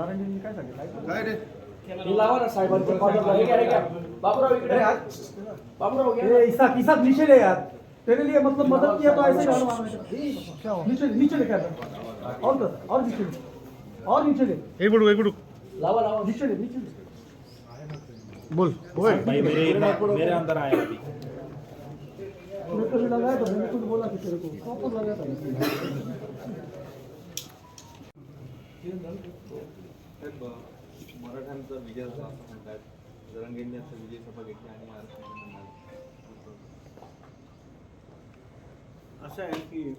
दारांनी काय सांगितलं? काय रे? हे लावा ना साहेबांचं पाठवलं. हे घ्या, हे घ्या. बाबूराव इकडे अरे या. यार, बाबूराव घ्या. ये इसाक इसाक नीचे ले यार. तेरे लिए मतलब मदद किया तो ऐसे गाना मारना है। नीचे नीचे ले कर और कर और नीचे ले और नीचे ले एक मिनिट एक मिनिट लावा लावा. नीचे ले नीचे ले बोल भाई मेरे मेरे अंदर आया अभी. मेरे को भी लगा तो मैंने कुछ बोला कि तेरे को वापस लगा था। मराठ्यांचा विजय झाला असं म्हणतात जरंगेंनी असं विजय सभा घेतली आणि असं आहे की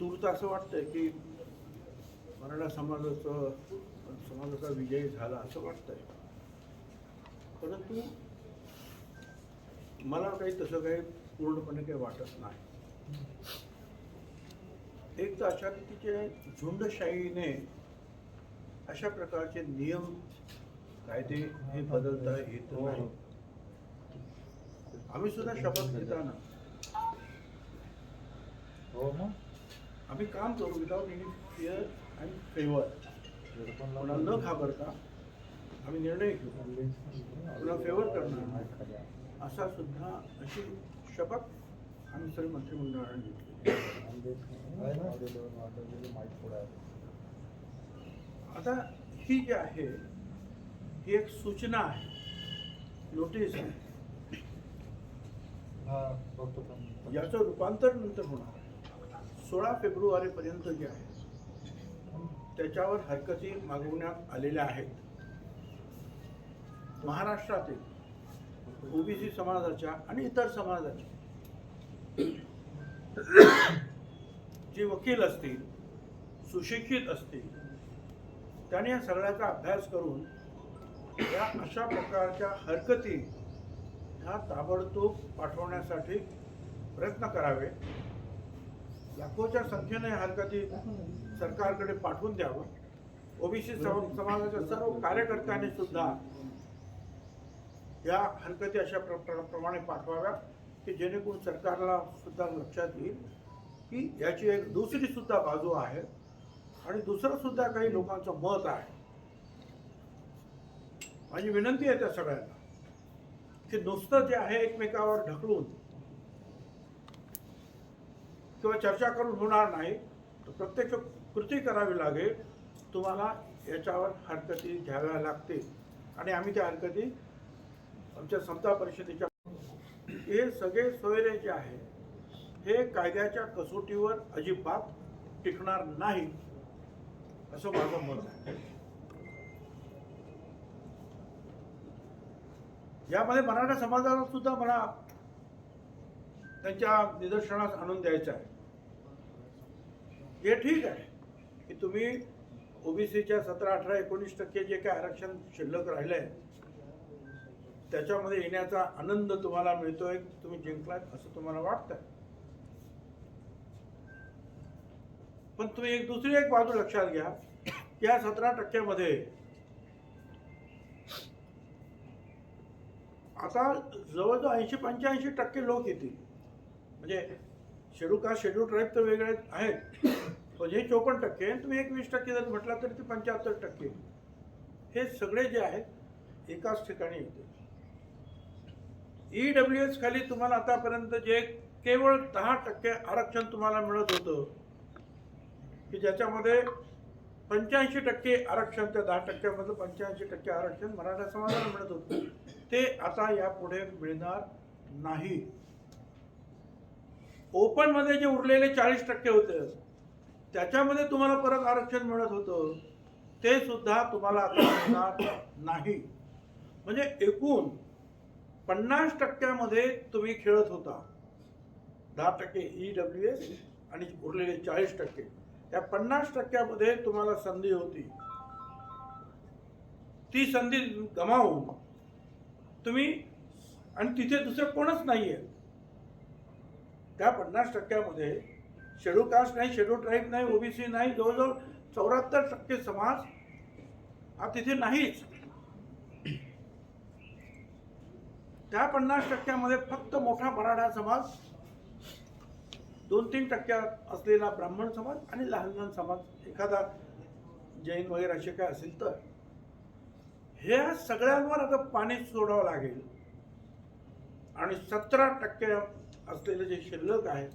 तूर्त असं वाटतंय की मराठा समाजाचं समाजाचा विजय झाला असं वाटतंय. परंतु मला काही तसं काही पूर्णपणे काही वाटत नाही. एक तर अशा रीतीचे झुंडशाहीने अशा प्रकारचे नियम कायदे हे बदलता येत नाही आम्ही सुद्धा शपथ घेताना. आम्ही काम करू without any fear and favour कोणाला न घाबरता आम्ही निर्णय घेऊ. कोणाला फेवर करणार नाही. असा सुद्धा अशी शपथ आम्ही सर्व मंत्रिमंडळाने घेतली आता ही जी आहे ही एक सूचना आहे. नोटीस आहे. याचं रूपांतर नंतर होणार सोळा फेब्रुवारीपर्यंत जे आहे त्याच्यावर हरकती मागवण्यात आलेल्या आहेत. महाराष्ट्रातील ओबीसी समाजाच्या आणि इतर समाजाच्या जे वकील असतील सुशिक्षित असतील त्याने या सगळ्याचा अभ्यास करून या अशा प्रकारच्या हरकती ह्या ताबडतोब पाठवण्यासाठी प्रयत्न करावे. लाखोच्या संख्येने हरकती सरकारकडे पाठवून द्यावं. ओबीसी समाजाच्या सर्व कार्यकर्त्यांनी सुद्धा या हरकती अशा प्र- प्र- प्रमाणे पाठवाव्या की जेणेकरून सरकारला सुद्धा लक्षात येईल की याची एक दुसरी सुद्धा बाजू आहे. आणि दुसरं सुद्धा काही लोकांचं मत आहे. माझी विनंती आहे त्या सगळ्यांना की नुसतं जे आहे एकमेकावर ढकलून किंवा चर्चा करून होणार नाही तर प्रत्यक्ष कृती करावी लागेल. तुम्हाला याच्यावर हरकती घ्याव्या लागतील. आणि आम्ही त्या हरकती आमच्या समता परिषदेच्या हे सगळे सोयरे जे आहे हे कायद्याच्या कसोटीवर अजिबात टिकणार नाही असं माझं मत आहे. यामध्ये मराठा समाजाला सुद्धा मला त्यांच्या निदर्शनास आणून द्यायचं आहे. हे ठीक आहे की तुम्ही ओबीसीच्या सतरा अठरा एकोणीस टक्के जे काही आरक्षण शिल्लक राहिलंय त्याच्यामध्ये येण्याचा आनंद तुम्हाला मिळतोय तुम्ही जिंकलात असं तुम्हाला वाटतंय. पण तुम्ही एक दुसरी एक बाजू लक्षात घ्या. या सतरा टक्क्यामध्ये आता जवळजवळ ऐंशी पंच्याऐंशी टक्के लोक येतील. म्हणजे शेड्यूल कास्ट शेड्यूल ट्राईब तर वेगळे आहेत. पण हे चोपन्न टक्के तुम्ही एक वीस टक्के जर म्हटला तरी ते पंच्याहत्तर टक्के. हे सगळे जे आहेत एकाच ठिकाणी येते ई डब्ल्यू एस खाली तुम्हाला आतापर्यंत जे केवळ दहा टक्के आरक्षण तुम्हाला मिळत होतं की ज्याच्यामध्ये पंच्याऐंशी टक्के आरक्षण त्या दहा टक्क्यामधलं पंच्याऐंशी टक्के आरक्षण मराठा समाजाला मिळत होतं. ते आता यापुढे मिळणार नाही. ओपनमध्ये जे उरलेले चाळीस टक्के होते त्याच्यामध्ये तुम्हाला परत आरक्षण मिळत होतं. ते सुद्धा तुम्हाला आता मिळणार नाही. म्हणजे एकूण पन्नास टक्क्यामध्ये तुम्ही खेळत होता. दहा टक्के ई डब्ल्यू एस आणि उरलेले चाळीस टक्के. त्या पन्नास टक्क्यामध्ये तुम्हाला संधी होती. ती संधी गमावून तुम्ही आणि तिथे दुसरं कोणच नाही आहे त्या पन्नास टक्क्यामध्ये शेड्यूल कास्ट नाही शेड्यूल ट्राईब नाही ओबीसी नाही जवळजवळ चौऱ्याहत्तर टक्के समाज हा तिथे नाहीच. त्या पन्नास टक्क्यामध्ये फक्त मोठा मराठा समाज दोन तीन टक्क्या असलेला ब्राह्मण समाज आणि लहान लहान समाज एखादा जैन वगैरे असे काय असेल तर. ह्या सगळ्यांवर आता पाणी सोडावं लागेल. आणि सतरा टक्के असलेले जे शिल्लक आहे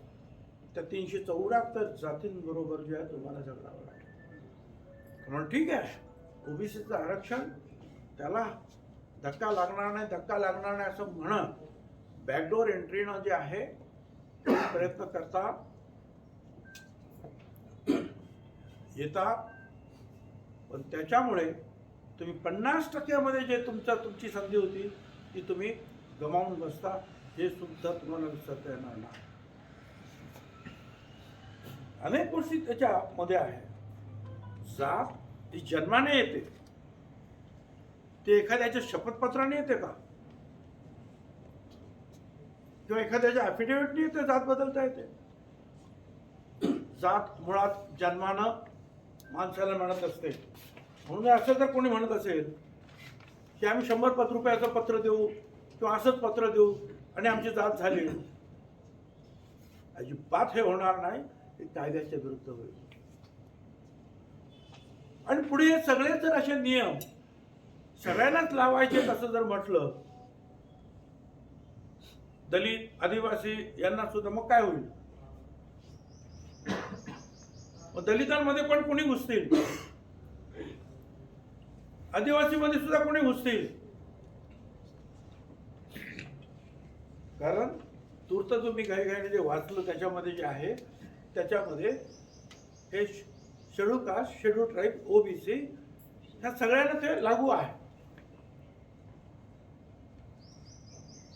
त्या तीनशे चौऱ्याहत्तर जातींबरोबर जे आहे तुम्हाला झगडावं लागेल. म्हणून ठीक आहे ओबीसीचं आरक्षण त्याला धक्का लागणार नाही धक्का लागणार नाही असं म्हणत बॅकडोर एंट्रीनं जे आहे प्रयत्न करता येतात पण त्याच्यामुळे तुम्ही पन्नास टक्क्यामध्ये जे तुमचा तुमची संधी होती ती तुम्ही गमावून बसता हे सुद्धा तुम्हाला विसरता येणार नाही. अनेक गोष्टी त्याच्यामध्ये आहे जात ती जन्माने येते. ते एखाद्याच्या शपथपत्राने येते का? किंवा एखाद्याच्या ॲफिडेव्हिटनी ते जात बदलता येते. जात मुळात जन्मानं माणसाला म्हणत असते. म्हणून असं जर कोणी म्हणत असेल की आम्ही शंभर पत्र रुपयाचं पत्र देऊ किंवा असंच पत्र देऊ आणि आमची जात झाली अजिबात हे होणार नाही हे कायद्याच्या विरुद्ध होईल. आणि पुढे हे सगळे जर असे नियम सगळ्यांनाच लावायचे असं जर म्हटलं दलित आदिवासी यांना सुद्धा मग काय होईल? मग दलितांमध्ये पण कोणी घुसतील? आदिवासीमध्ये सुद्धा कोणी घुसतील? कारण तूर्त तुम्ही काही काही जे वाचलं त्याच्यामध्ये जे आहे त्याच्यामध्ये हे schedule caste schedule tribe OBC ह्या सगळ्यांना ते लागू आहे.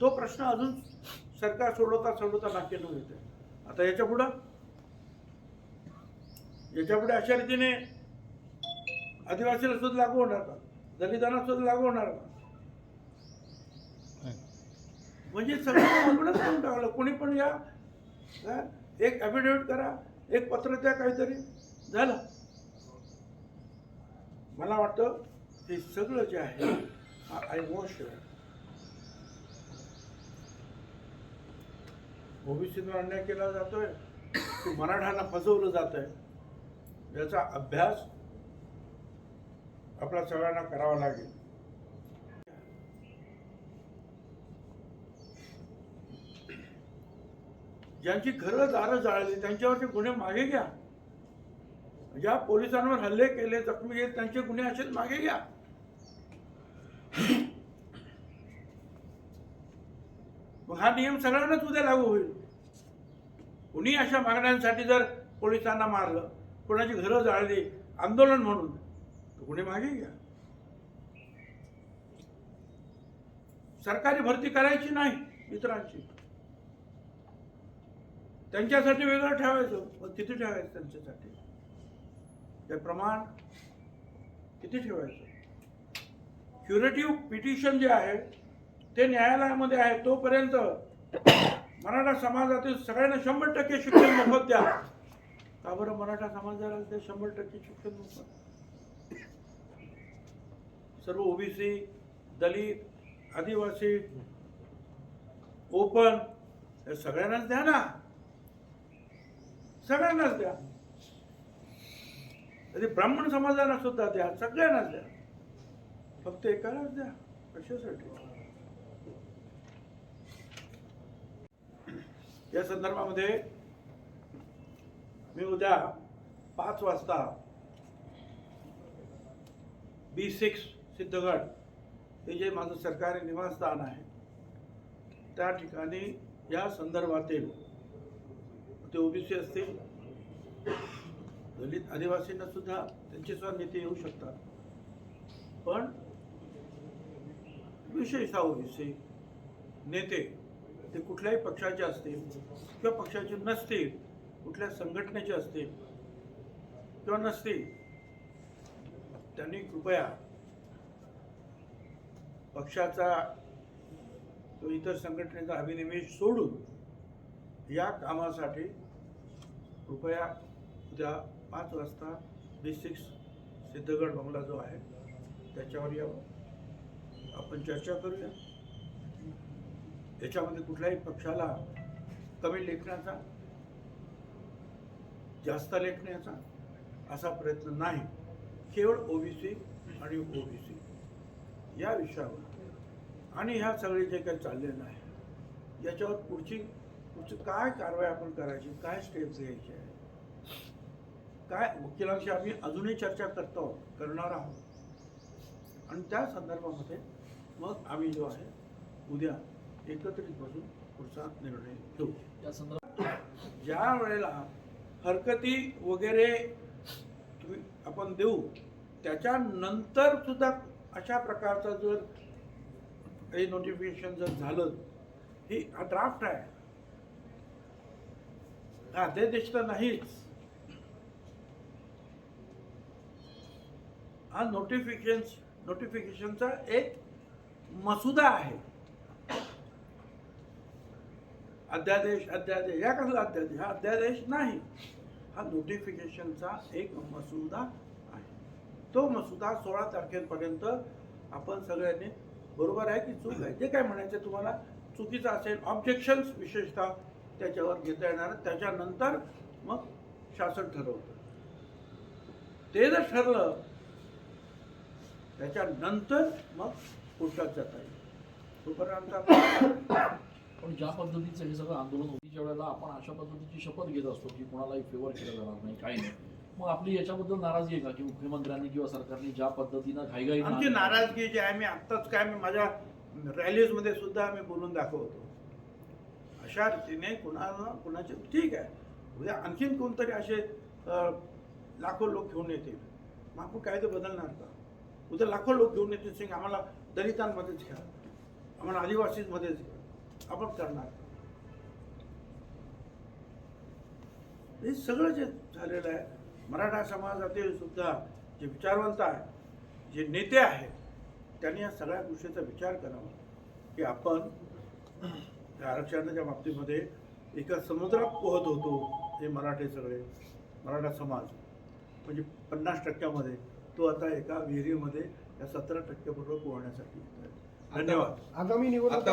तो प्रश्न अजून सरकार सोडवता सोडवता बाकी न येते आता याच्या पुढं? याच्यापुढे अशा रीतीने आदिवासीला सुद्धा लागू होणार का? दलितांना सुद्धा लागू होणार का? म्हणजे सगळं म्हणूनच करून टाकलं. कोणी पण या एक ॲफिडेव्हिट करा एक पत्र द्या काहीतरी. झालं. मला वाटतं हे सगळं जे आहे आय वॉश ओबीसीवर अन्याय केला जातोय की मराठ्यांना फसवलं जात आहे याचा अभ्यास आपल्या सगळ्यांना करावा लागेल. ज्यांची घरं दारं जाळली त्यांच्यावरचे गुन्हे मागे घ्या. ज्या पोलिसांवर हल्ले केले जखमी केले त्यांचे गुन्हे असेच मागे घ्या. मग हा नियम सगळ्यांनाच उद्या लागू होईल. कुणी अशा मागण्यांसाठी जर पोलिसांना मारलं कोणाची घरं जाळली आंदोलन म्हणून तर कुणी मागे घ्या. सरकारी भरती करायची नाही इतरांची त्यांच्यासाठी वेगळं ठेवायचं मग किती ठेवायचं त्यांच्यासाठी? ते प्रमाण किती ठेवायचं? क्युरेटिव्ह पिटिशन जे आहे ते न्यायालयामध्ये आहे तोपर्यंत मराठा समाजातील सगळ्यांना शंभर टक्के शिक्षण मोफत द्या. का बरं मराठा समाजाला ते शंभर टक्के शिक्षण मोफत? सर्व ओबीसी दलित आदिवासी ओपन हे सगळ्यांनाच द्या ना. सगळ्यांनाच द्या. तरी ब्राह्मण समाजाला सुद्धा द्या सगळ्यांनाच द्या. फक्त एकालाच द्या कशासाठी? या संदर्भामध्ये मी उद्या पाच वाजता बी सिक्स सिद्धगड हे जे माझं सरकारी निवासस्थान आहे त्या ठिकाणी या संदर्भातील ते ओबीसी असतील दलित आदिवासींना सुद्धा त्यांचे सुद्धा नेते येऊ शकतात. पण विशेषतः ओबीसी नेते ते कुठल्याही पक्षाचे असतील किंवा पक्षाचे नसतील कुठल्या संघटनेचे असतील किंवा नसतील त्यांनी कृपया पक्षाचा तो इतर संघटनेचा अभिनिवेश सोडून या कामासाठी कृपया उद्या पाच वाजता बी सिक्स सिद्धगड बंगला जो आहे त्याच्यावर यावं आपण चर्चा करूया. याच्यामध्ये कुठल्याही पक्षाला कमी लेखण्याचा जास्त लेखण्याचा असा प्रयत्न नाही. केवळ ओबीसी आणि ओबीसी या विषयावर. आणि ह्या सगळे जे काही चाललेलं आहे याच्यावर पुढची पुढची काय कारवाई आपण करायची काय स्टेप्स घ्यायचे आहे काय वकिलांशी आम्ही अजूनही चर्चा करतो करणार आहोत. आणि त्या संदर्भामध्ये मग आम्ही जो आहे उद्या एकत्रित बसून पुढचा निर्णय घेऊ. या संदर्भात ज्या वेळेला हरकती वगैरे तुम्ही आपण देऊ त्याच्यानंतर सुद्धा अशा प्रकारचं जर काही नोटिफिकेशन जर झालं ही हा ड्राफ्ट आहे. हा अध्यादेश तर नाहीच. हा नोटिफिकेशन नोटिफिकेशनचा एक मसुदा आहे. अध्यादेश अध्यादेश. या कसला अध्यादेश. हा अध्यादेश नाही. हा नोटिफिकेशनचा एक मसुदा आहे. तो मसुदा सोळा तारखेपर्यंत आपण सगळ्यांनी बरोबर आहे की चूक आहे? जे काय म्हणायचं तुम्हाला चुकीचं असेल ऑब्जेक्शन्स विशेषतः त्याच्यावर घेता येणार. त्याच्यानंतर मग शासन ठरवतं. ते जर ठरलं त्याच्यानंतर मग कोर्टात जाता येईल. तोपर्यंत पण ज्या पद्धतीचं हे सगळं आंदोलन होतीच्या वेळेला आपण अशा पद्धतीची शपथ घेत असतो की कोणालाही फेवर केला जाणार नाही काही नाही मग आपली याच्याबद्दल नाराजी आहे का? की मुख्यमंत्र्यांनी किंवा सरकारने ज्या पद्धतीनं घाईघाई आमची नाराजगी जी आहे मी आत्ताच काय मी माझ्या रॅलीजमध्ये सुद्धा मी बोलून दाखवतो. अशा रीतीने कुणाला कुणाचे ठीक आहे. उद्या आणखीन कोणतरी असे लाखो लोक घेऊन येतील. मग आपण कायदे बदलणार का? उद्या लाखो लोक घेऊन येतील सिंग आम्हाला दलितांमध्येच घ्या. आम्हाला आदिवासींमध्येच घ्या. आपण करणार? हे सगळं जे झालेलं आहे मराठा समाजातील सुद्धा जे विचारवंत आहे जे नेते आहेत त्यांनी या सगळ्या गोष्टीचा विचार करावा की आपण आरक्षणाच्या बाबतीमध्ये एका समुद्रात पोहत होतो हे मराठे सगळे मराठा समाज म्हणजे पन्नास टक्क्यामध्ये तो आता एका विहिरीमध्ये या सतरा टक्क्याबरोबर पोहण्यासाठी. धन्यवाद आगामी निवडणूक